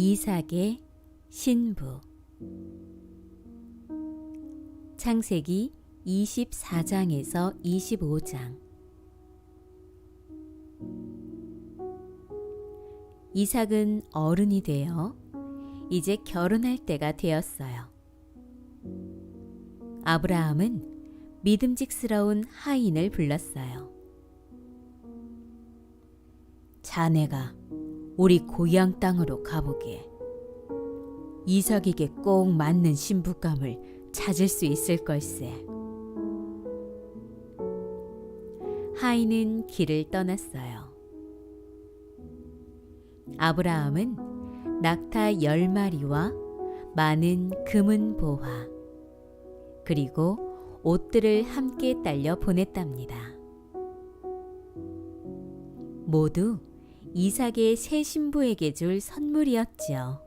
이삭의 신부 창세기 24장에서 25장 이삭은 어른이 되어 이제 결혼할 때가 되었어요. 아브라함은 믿음직스러운 하인을 불렀어요. 자네가 우리 고향 땅으로 가보게. 이삭에게 꼭 맞는 신부감을 찾을 수 있을 걸세. 하인은 길을 떠났어요. 아브라함은 낙타 열 마리와 많은 금은 보화, 그리고 옷들을 함께 딸려 보냈답니다. 모두 이삭의 새 신부에게 줄 선물이었지요.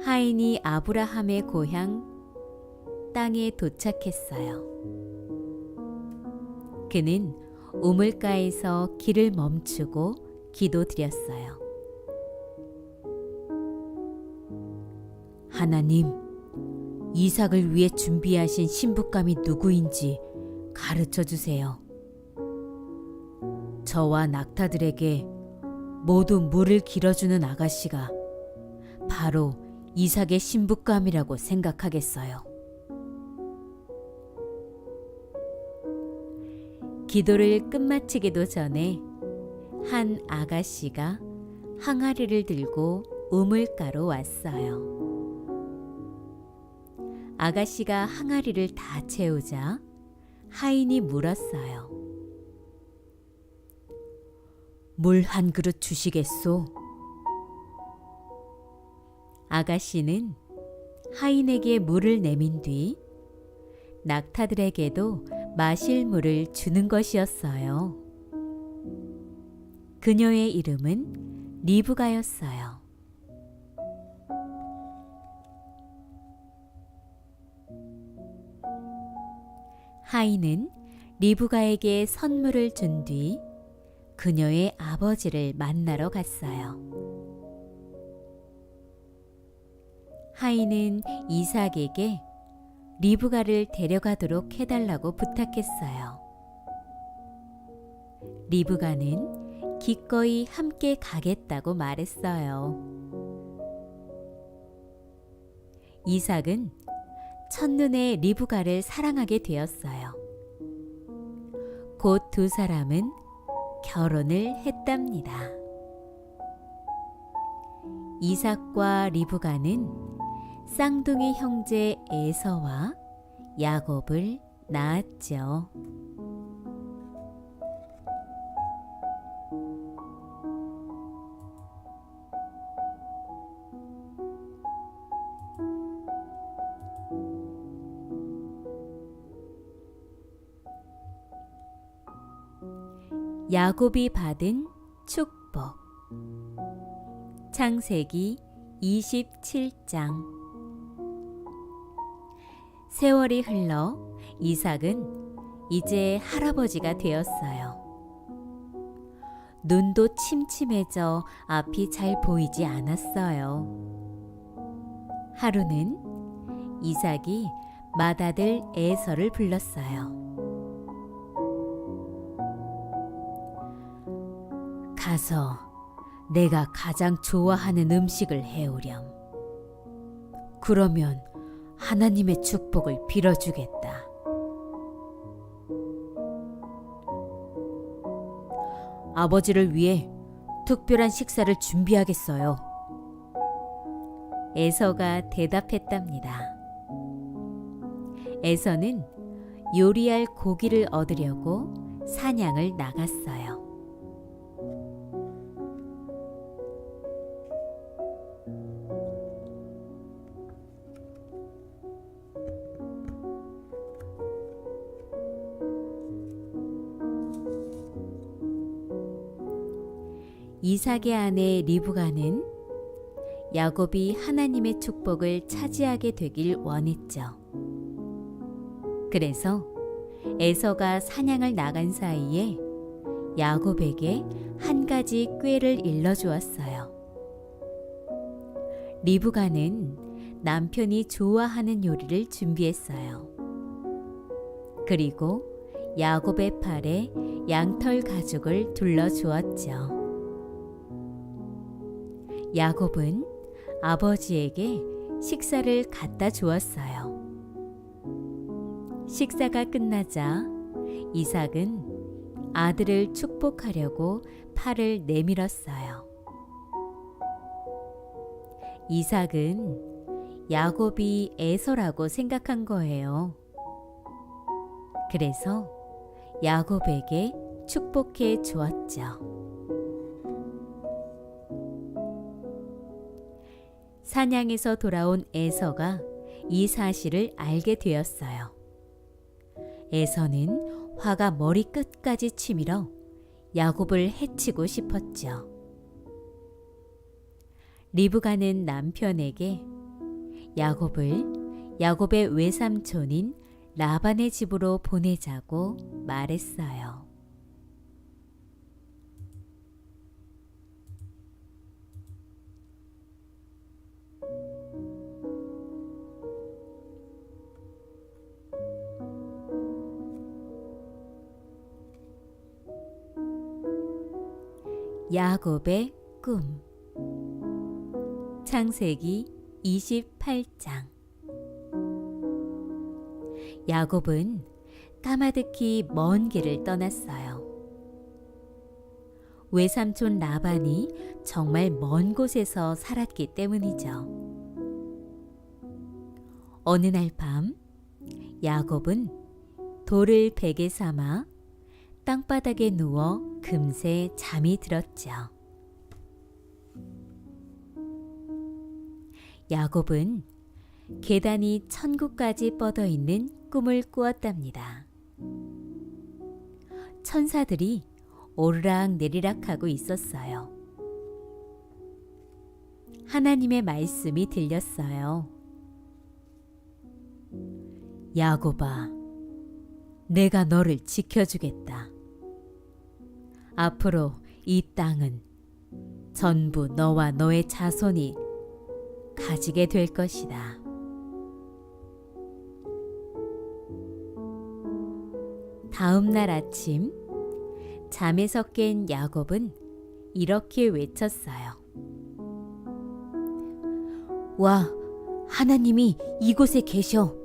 하인이 아브라함의 고향 땅에 도착했어요. 그는 우물가에서 길을 멈추고 기도드렸어요. 하나님, 이삭을 위해 준비하신 신부감이 누구인지 가르쳐 주세요. 저와 낙타들에게 모두 물을 길어주는 아가씨가 바로 이삭의 신부감이라고 생각하겠어요. 기도를 끝마치기도 전에 한 아가씨가 항아리를 들고 우물가로 왔어요. 아가씨가 항아리를 다 채우자 하인이 물었어요. 물 한 그릇 주시겠소? 아가씨는 하인에게 물을 내민 뒤 낙타들에게도 마실 물을 주는 것이었어요. 그녀의 이름은 리브가였어요. 하인은 리브가에게 선물을 준 뒤 그녀의 아버지를 만나러 갔어요. 하인은 이삭에게 리브가를 데려가도록 해달라고 부탁했어요. 리브가는 기꺼이 함께 가겠다고 말했어요. 이삭은 첫눈에 리브가를 사랑하게 되었어요. 곧 두 사람은 결혼을 했답니다. 이삭과 리브가는 쌍둥이 형제 에서와 야곱을 낳았죠. 야곱이 받은 축복 창세기 27장 세월이 흘러 이삭은 이제 할아버지가 되었어요. 눈도 침침해져 앞이 잘 보이지 않았어요. 하루는 이삭이 맏아들 에서를 불렀어요. 가서 내가 가장 좋아하는 음식을 해오렴. 그러면 하나님의 축복을 빌어주겠다. 아버지를 위해 특별한 식사를 준비하겠어요. 에서가 대답했답니다. 에서는 요리할 고기를 얻으려고 사냥을 나갔어요. 이삭의 아내 리브가는 야곱이 하나님의 축복을 차지하게 되길 원했죠. 그래서 에서가 사냥을 나간 사이에 야곱에게 한 가지 꾀를 일러주었어요. 리브가는 남편이 좋아하는 요리를 준비했어요. 그리고 야곱의 팔에 양털 가죽을 둘러 주었죠. 야곱은 아버지에게 식사를 갖다 주었어요. 식사가 끝나자 이삭은 아들을 축복하려고 팔을 내밀었어요. 이삭은 야곱이 에서라고 생각한 거예요. 그래서 야곱에게 축복해 주었죠. 사냥에서 돌아온 에서가 이 사실을 알게 되었어요. 에서는 화가 머리 끝까지 치밀어 야곱을 해치고 싶었죠. 리브가는 남편에게 야곱을 야곱의 외삼촌인 라반의 집으로 보내자고 말했어요. 야곱의 꿈 창세기 28장 야곱은 까마득히 먼 길을 떠났어요. 외삼촌 라반이 정말 먼 곳에서 살았기 때문이죠. 어느 날 밤 야곱은 돌을 베개 삼아 땅바닥에 누워 금세 잠이 들었죠. 야곱은 계단이 천국까지 뻗어 있는 꿈을 꾸었답니다. 천사들이 오르락 내리락 하고 있었어요. 하나님의 말씀이 들렸어요. 야곱아, 내가 너를 지켜주겠다. 앞으로 이 땅은 전부 너와 너의 자손이 가지게 될 것이다. 다음 날 아침 잠에서 깬 야곱은 이렇게 외쳤어요. 와, 하나님이 이곳에 계셔.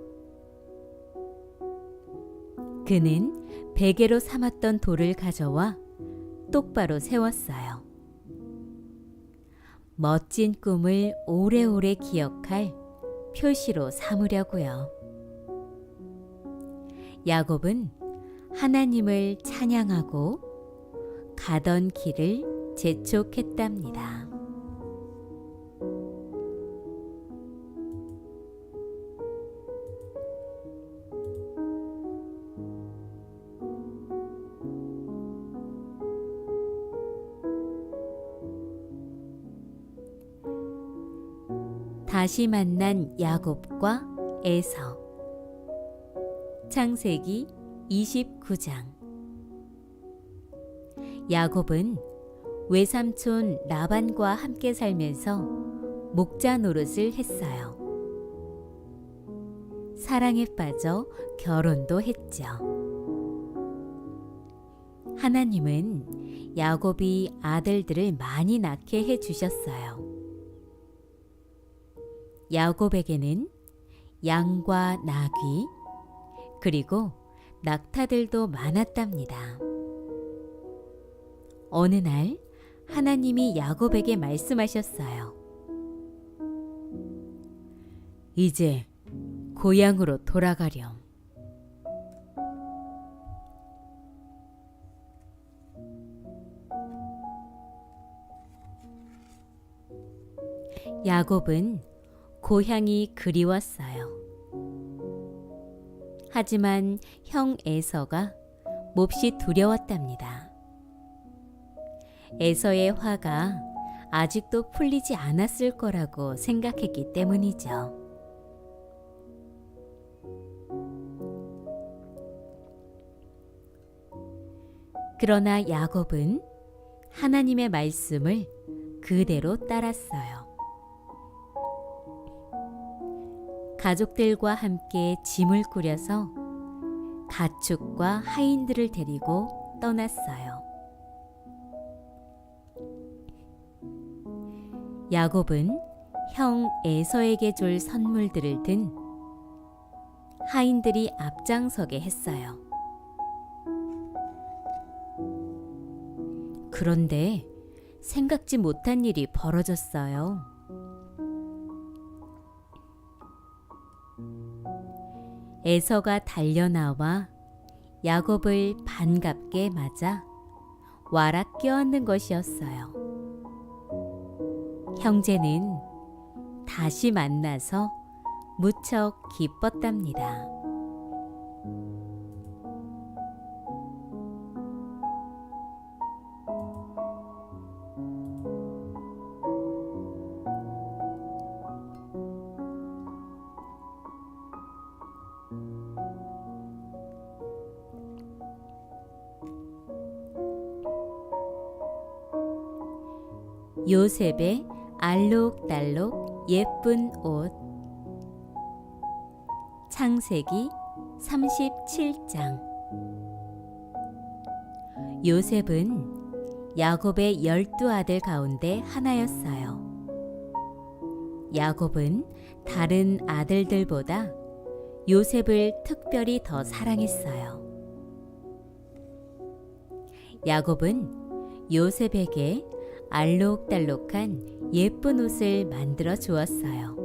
그는 베개로 삼았던 돌을 가져와 똑바로 세웠어요. 멋진 꿈을 오래오래 기억할 표시로 삼으려고요. 야곱은 하나님을 찬양하고 가던 길을 재촉했답니다. 다시 만난 야곱과 에서 창세기 29장 야곱은 외삼촌 라반과 함께 살면서 목자 노릇을 했어요. 사랑에 빠져 결혼도 했죠. 하나님은 야곱이 아들들을 많이 낳게 해 주셨어요. 야곱에게는 양과 나귀 그리고 낙타들도 많았답니다. 어느 날 하나님이 야곱에게 말씀하셨어요. 이제 고향으로 돌아가렴. 야곱은 고향이 그리웠어요. 하지만 형 에서가 몹시 두려웠답니다. 에서의 화가 아직도 풀리지 않았을 거라고 생각했기 때문이죠. 그러나 야곱은 하나님의 말씀을 그대로 따랐어요. 가족들과 함께 짐을 꾸려서 가축과 하인들을 데리고 떠났어요. 야곱은 형 에서에게 줄 선물들을 든 하인들이 앞장서게 했어요. 그런데 생각지 못한 일이 벌어졌어요. 에서가 달려나와 야곱을 반갑게 맞아 와라 껴안는 것이었어요. 형제는 다시 만나서 무척 기뻤답니다. 요셉의 알록달록 예쁜 옷 창세기 37장 요셉은 야곱의 열두 아들 가운데 하나였어요. 야곱은 다른 아들들보다 요셉을 특별히 더 사랑했어요. 야곱은 요셉에게 알록달록한 예쁜 옷을 만들어 주었어요.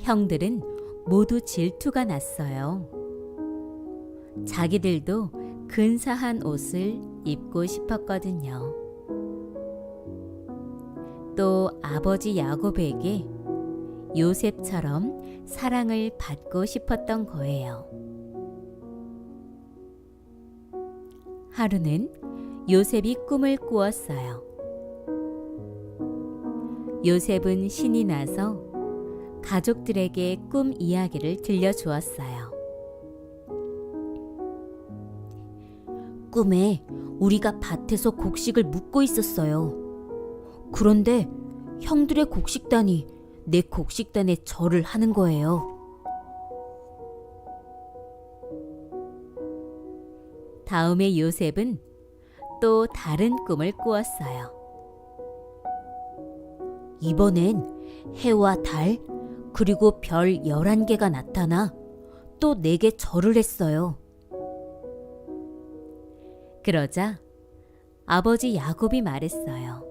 형들은 모두 질투가 났어요. 자기들도 근사한 옷을 입고 싶었거든요. 또 아버지 야곱에게 요셉처럼 사랑을 받고 싶었던 거예요. 하루는 요셉이 꿈을 꾸었어요. 요셉은 신이 나서 가족들에게 꿈 이야기를 들려주었어요. 꿈에 우리가 밭에서 곡식을 묻고 있었어요. 그런데 형들의 곡식단이 내 곡식단에 절을 하는 거예요. 다음에 요셉은 또 다른 꿈을 꾸었어요. 이번엔 해와 달, 그리고 별 11개가 나타나 또 내게 절을 했어요. 그러자 아버지 야곱이 말했어요.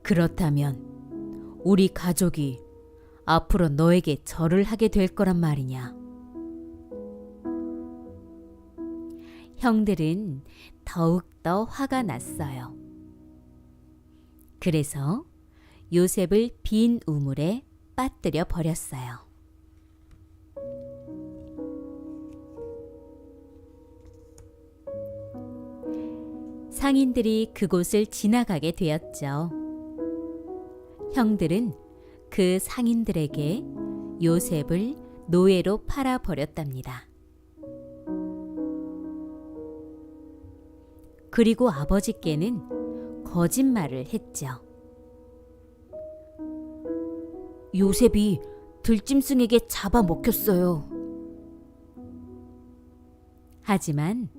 그렇다면 우리 가족이 앞으로 너에게 절을 하게 될 거란 말이냐. 형들은 더욱더 화가 났어요. 그래서 요셉을 빈 우물에 빠뜨려 버렸어요. 상인들이 그곳을 지나가게 되었죠. 형들은 그 상인들에게 요셉을 노예로 팔아 버렸답니다. 그리고 아버지께는 거짓말을 했죠. 요셉이 들짐승에게 잡아먹혔어요. 하지만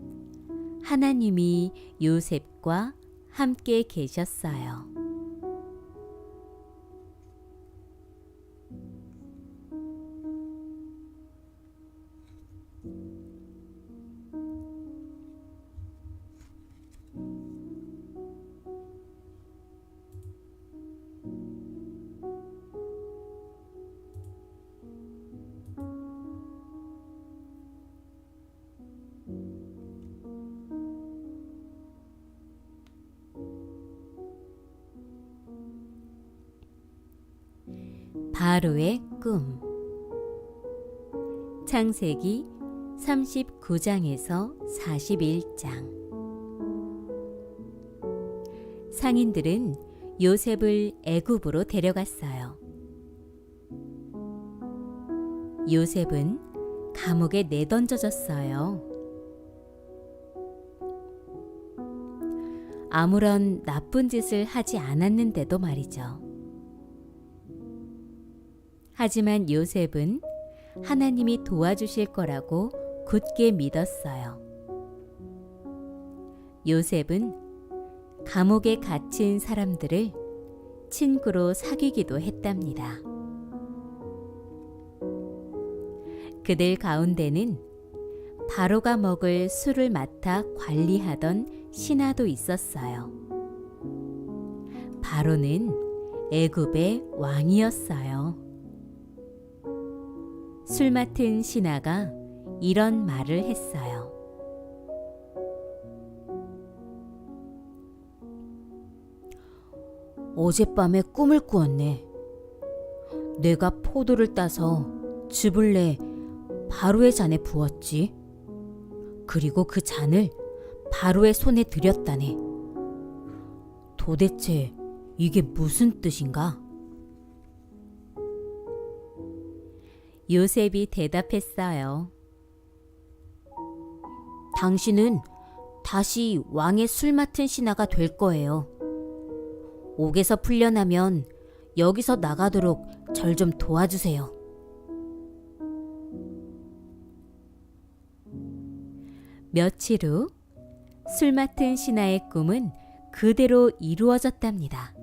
하나님이 요셉과 함께 계셨어요. 바로의 꿈 창세기 39장에서 41장 상인들은 요셉을 애굽으로 데려갔어요. 요셉은 감옥에 내던져졌어요. 아무런 나쁜 짓을 하지 않았는데도 말이죠. 하지만 요셉은 하나님이 도와주실 거라고 굳게 믿었어요. 요셉은 감옥에 갇힌 사람들을 친구로 사귀기도 했답니다. 그들 가운데는 바로가 먹을 술을 맡아 관리하던 신하도 있었어요. 바로는 애굽의 왕이었어요. 술 맡은 신하가 이런 말을 했어요. 어젯밤에 꿈을 꾸었네. 내가 포도를 따서 즙을 내 바로의 잔에 부었지. 그리고 그 잔을 바로의 손에 들였다네. 도대체 이게 무슨 뜻인가? 요셉이 대답했어요. 당신은 다시 왕의 술 맡은 신하가 될 거예요. 옥에서 풀려나면 여기서 나가도록 절 좀 도와주세요. 며칠 후 술 맡은 신하의 꿈은 그대로 이루어졌답니다.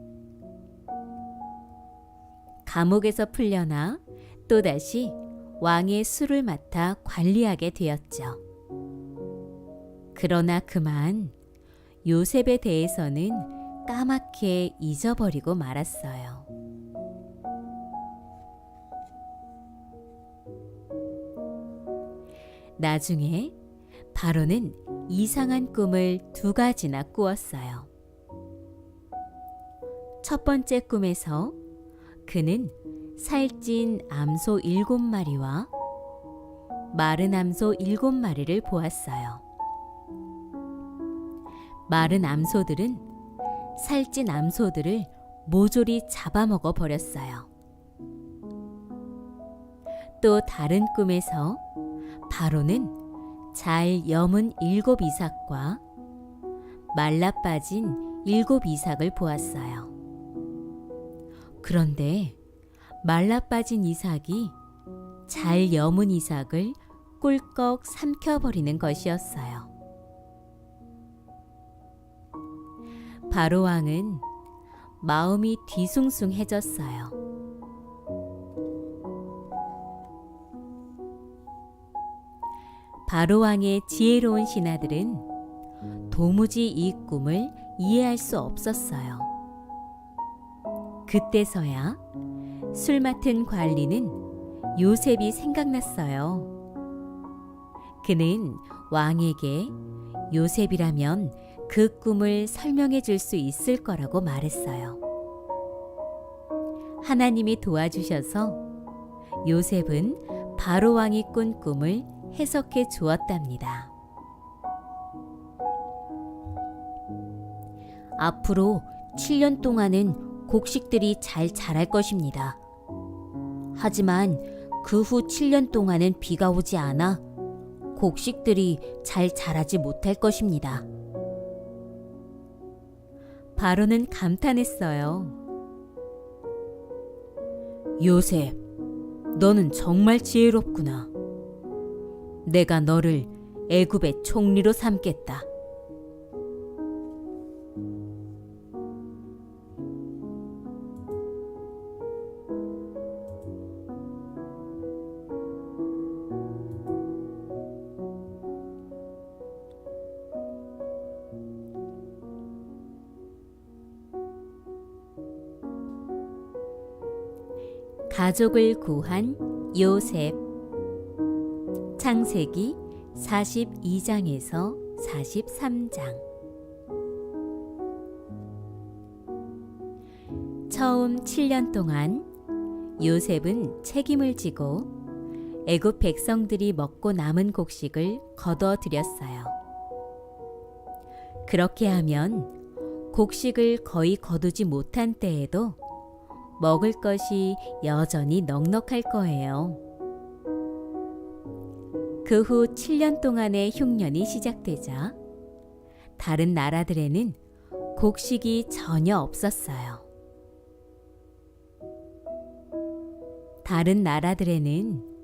감옥에서 풀려나 또다시 왕의 술을 맡아 관리하게 되었죠. 그러나 그만 요셉에 대해서는 까맣게 잊어버리고 말았어요. 나중에 바로는 이상한 꿈을 두 가지나 꾸었어요. 첫 번째 꿈에서 그는 살찐 암소 일곱 마리와 마른 암소 일곱 마리를 보았어요. 마른 암소들은 살찐 암소들을 모조리 잡아먹어 버렸어요. 또 다른 꿈에서 바로는 잘 여문 일곱 이삭과 말라 빠진 일곱 이삭을 보았어요. 그런데 말라 빠진 이삭이 잘 여문 이삭을 꿀꺽 삼켜버리는 것이었어요. 바로 왕은 마음이 뒤숭숭해졌어요. 바로 왕의 지혜로운 신하들은 도무지 이 꿈을 이해할 수 없었어요. 그때서야 술 맡은 관리는 요셉이 생각났어요. 그는 왕에게 요셉이라면 그 꿈을 설명해 줄 수 있을 거라고 말했어요. 하나님이 도와주셔서 요셉은 바로 왕이 꾼 꿈을 해석해 주었답니다. 앞으로 7년 동안은 곡식들이 잘 자랄 것입니다. 하지만 그 후 7년 동안은 비가 오지 않아 곡식들이 잘 자라지 못할 것입니다. 바로는 감탄했어요. 요셉, 너는 정말 지혜롭구나. 내가 너를 애굽의 총리로 삼겠다. 가족을 구한 요셉 창세기 42장에서 43장 처음 7년 동안 요셉은 책임을 지고 애굽 백성들이 먹고 남은 곡식을 거둬 들였어요. 그렇게 하면 곡식을 거의 거두지 못한 때에도 먹을 것이 여전히 넉넉할 거예요. 그 후 7년 동안의 흉년이 시작되자 다른 나라들에는 곡식이 전혀 없었어요. 다른 나라들에는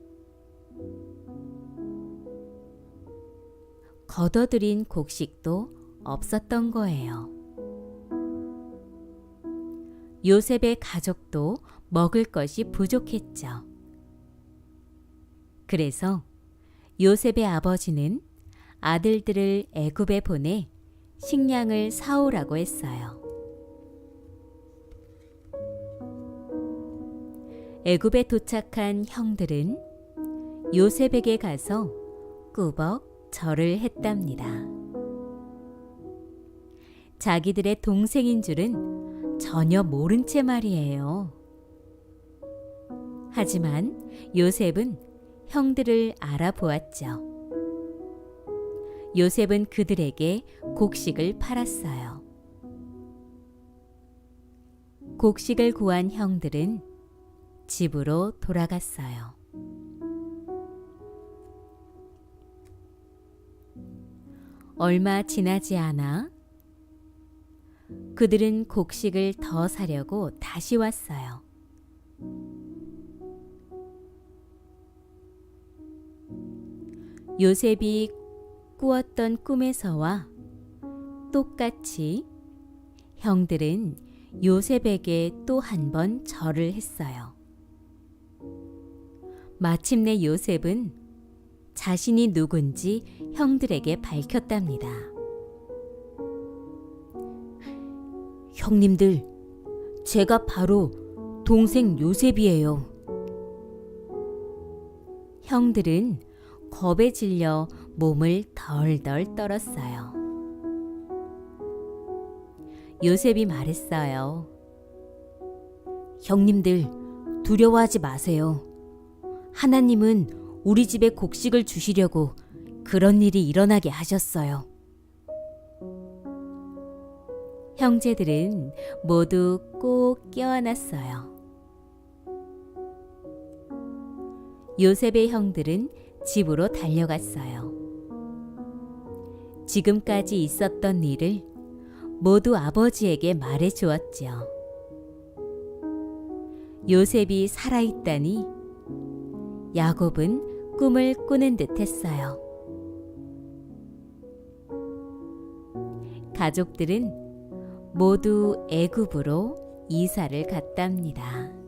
걷어들인 곡식도 없었던 거예요. 요셉의 가족도 먹을 것이 부족했죠. 그래서 요셉의 아버지는 아들들을 애굽에 보내 식량을 사오라고 했어요. 애굽에 도착한 형들은 요셉에게 가서 꾸벅 절을 했답니다. 자기들의 동생인 줄은 전혀 모른 채 말이에요. 하지만 요셉은 형들을 알아보았죠. 요셉은 그들에게 곡식을 팔았어요. 곡식을 구한 형들은 집으로 돌아갔어요. 얼마 지나지 않아 그들은 곡식을 더 사려고 다시 왔어요. 요셉이 꾸었던 꿈에서와 똑같이 형들은 요셉에게 또 한 번 절을 했어요. 마침내 요셉은 자신이 누군지 형들에게 밝혔답니다. 형님들, 제가 바로 동생 요셉이에요. 형들은 겁에 질려 몸을 덜덜 떨었어요. 요셉이 말했어요. 형님들, 두려워하지 마세요. 하나님은 우리 집에 곡식을 주시려고 그런 일이 일어나게 하셨어요. 형제들은 모두 꼭 껴안았어요. 요셉의 형들은 집으로 달려갔어요. 지금까지 있었던 일을 모두 아버지에게 말해 주었지요. 요셉이 살아있다니 야곱은 꿈을 꾸는 듯 했어요. 가족들은 모두 애굽으로 이사를 갔답니다.